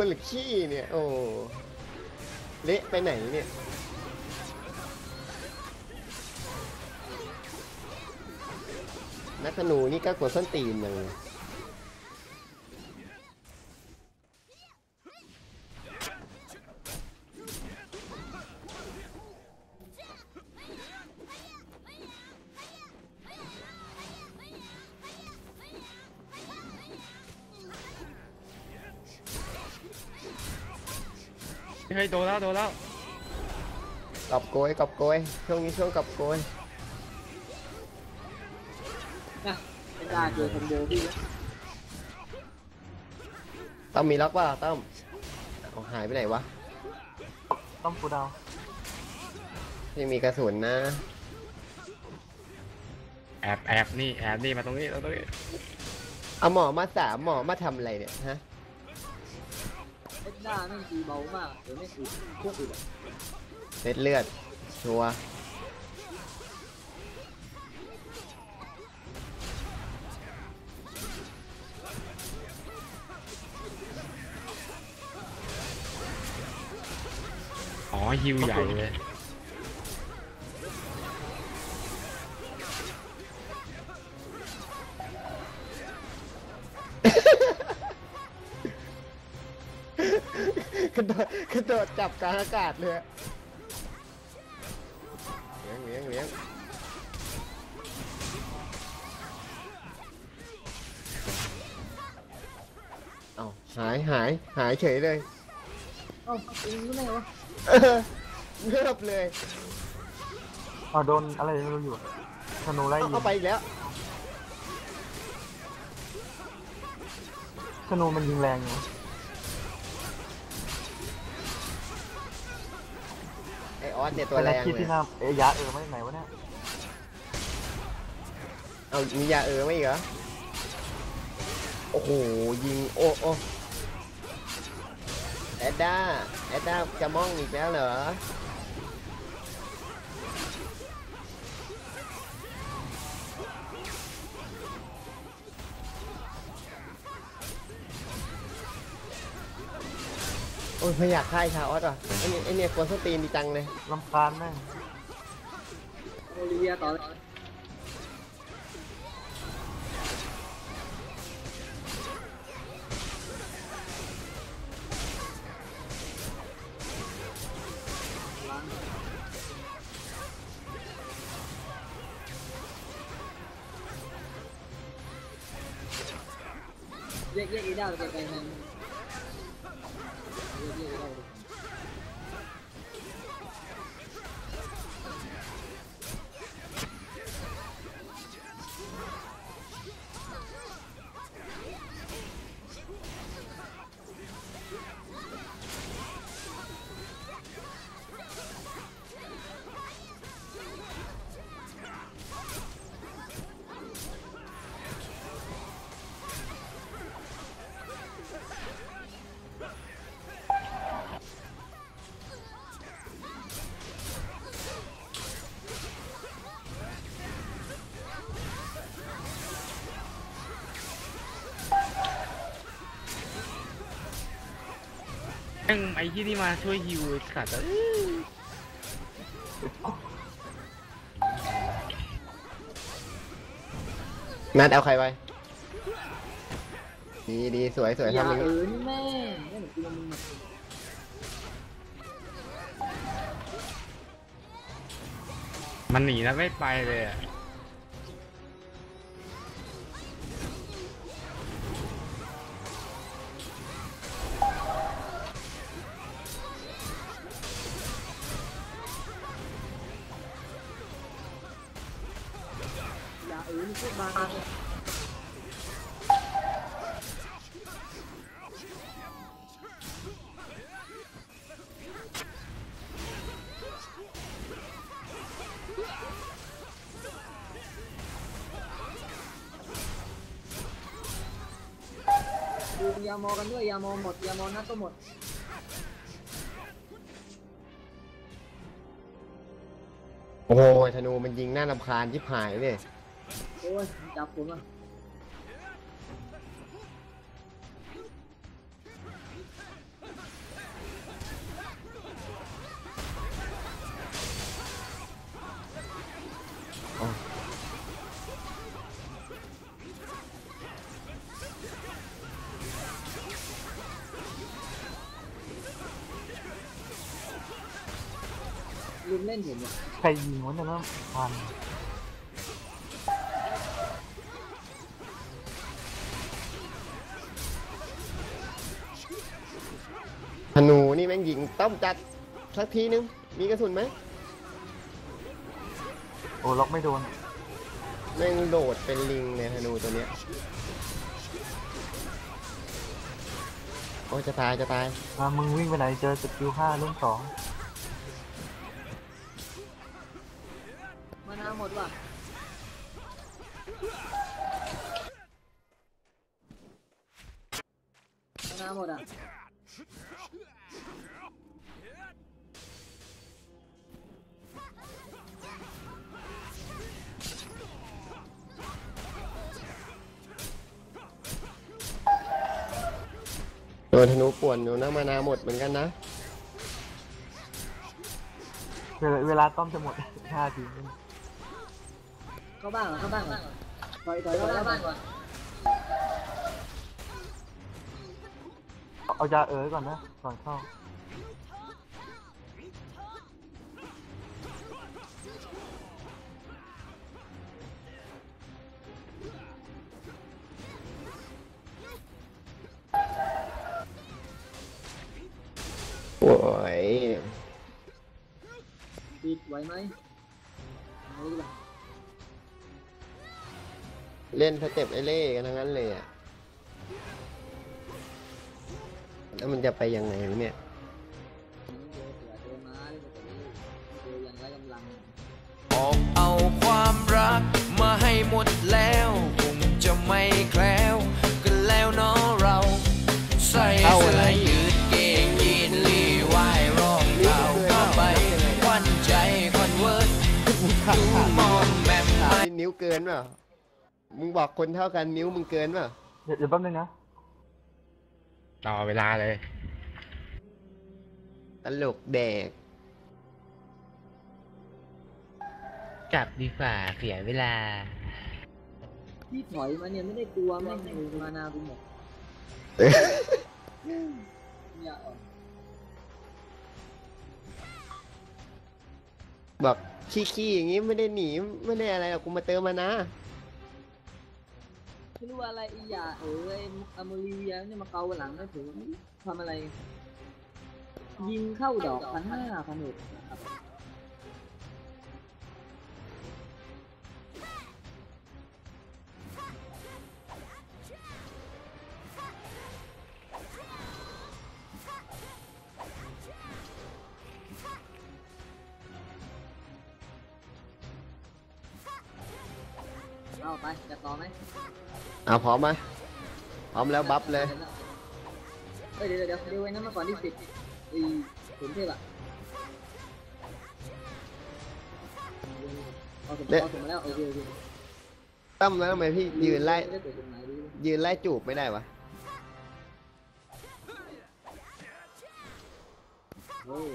คนหรือขี้เนี่ย โอ้ เละไปไหนเนี่ย นักธนูนี่ก็กดส้นตีนอย่าง เลยเฮ้ยโดนแล้วโดนแล้วกอบโกยกอบโกยช่วงนี้ช่วงกอบโกยนะไม่ได้เจอคนเดียวพี่ต้อมมีล็อกว่าต้อมเอาหายไปไหนวะต้องฟูดาวไม่มีกระสุนนะ แอบแอบนี่แอบนี่มาตรงนี้ตรงนี้เอาหมอมาสามหมอมาทำอะไรเนี่ยฮะ หน้าไม่งตีเบามากเดี๋ยวไม่คือพวกอึดอะเล็ดเลือด ชัวร์อ๋อฮิวใหญ่เลย กระโดดกระโดดจับกลางอากาศเลยอะเลี้ยงเลี้ยงเลี้ยงเอาหายหายหายเฉยเลยเอ้าเองรู้ไหมวะเออเงียบเลยเอาโดนอะไรไม่รู้อยู่อะธนูไล่เอายิงเข้าไปอีกแล้ว ธนูมันยิงแรงอยู่ สเนี่ยตัวแรงคิดเลที่ยหน้าเอยาเออมาจากไหนวะเนี่ยเอามียาเออไหมอีกเหรอโอ้โหยิงโอ้โอ้แอดด้าแอดด้าจะมองอีกแล้วเหรอ โอ้ยไม่อยากฆ่าไอ้ชาออสว่ะไอเนี่ยไอเนี่ยกวนสตีนดีจังเลยลำคาญแม่งโอลิเวียต่อเลยล้างแยกแยกอีด้าไปไปไป แม่งไอ้ที่นี่มาช่วยฮิวไอ้สัตว์เอ้ยนัดเอาใครไว้ ดีดีสวยสวยอย่าทำอย่างเอนี้อนี่แม่ไม่เหมือนกูละมึงอะมันหนีแล้วไม่ไปเลยอะ เอย่าเลยดูยามอกันด้วยยามอหมดยามอนัดก็หมดโอ้โหธนูมันยิงหน้าลำคาญที่หายเลย โอ้ยจับผมอะลืมเล่นเห็นไหมใครยิงวะเนี่ยมัน นูนี่แม่งยิงต้อมจัดสักทีนึง มีกระสุนไหมโอ้ล็อกไม่โดนแม่งโดดเป็นลิงเนี่ยธนูตัวเนี้ยโอ้จะตายจะตายมามึงวิ่งไปไหนเจอสกิลห้าเล่มสองมานาหมดว่ะมานาหมดอะ นธนูป่วนอยู่นะมานาหมดเหมือนกันนะ เวลาเวลาต้อมจะหมด ห้าทีเข้าบ้านเหรอเข้าบ้านเหรอถอยถอยเข้าบ้านก่อนเอายาเอ๋ยก่อนนะ ก่อนเข้า ไหวไหมเอาดีกว่าเล่นสเต็ปไอเล่กันทั้งนั้นเลยอะ แล้วมันจะไปยังไงวะเนี่ยเจอเสือเจอม้าเล่นกับนี้เจออย่างไรกำลัง ออกเอาความรักมาให้หมดแล้วคงจะไม่แคล้ว กินเปล่ามึงบอกคนเท่ากันนิ้วมึงเกินเปล่าเดี๋ยวเดี๋ยวแป๊บนึงนะต่อเวลาเลย ตลกแดก กลับดีกว่าเสียเวลา ที่ถอยมาเนี่ยไม่ได้กลัวแม่งมานากูหมดอย่าอ่อนบอก ขี้ๆอย่างงี้ไม่ได้หนีไม่ได้อะไรหรอกกูมาเติมมานะ ไม่รู้อะไรอีหยาเอ้ยอเมริเวียเนี่ยมาเกาหลังไม่ถือทำอะไร ยิงเข้าดอกพันห้าพันหก เอาไปจะต่อไหมเอาพร้อมไหมพร้อมแล้วบัฟเลยเอ้ยเดี๋ยวเดี๋ยวเดี๋ยวไว้นั้นมาก่อนที่สิบอีขุนเทพอะเอาสมเอาสมมาแล้วโอเคโอเคตั้มแล้วทำไมพี่ยืนไล่ม่ด้เปิดตรงไหนดูยืนไล่จูบไม่ได้วะโอ้ย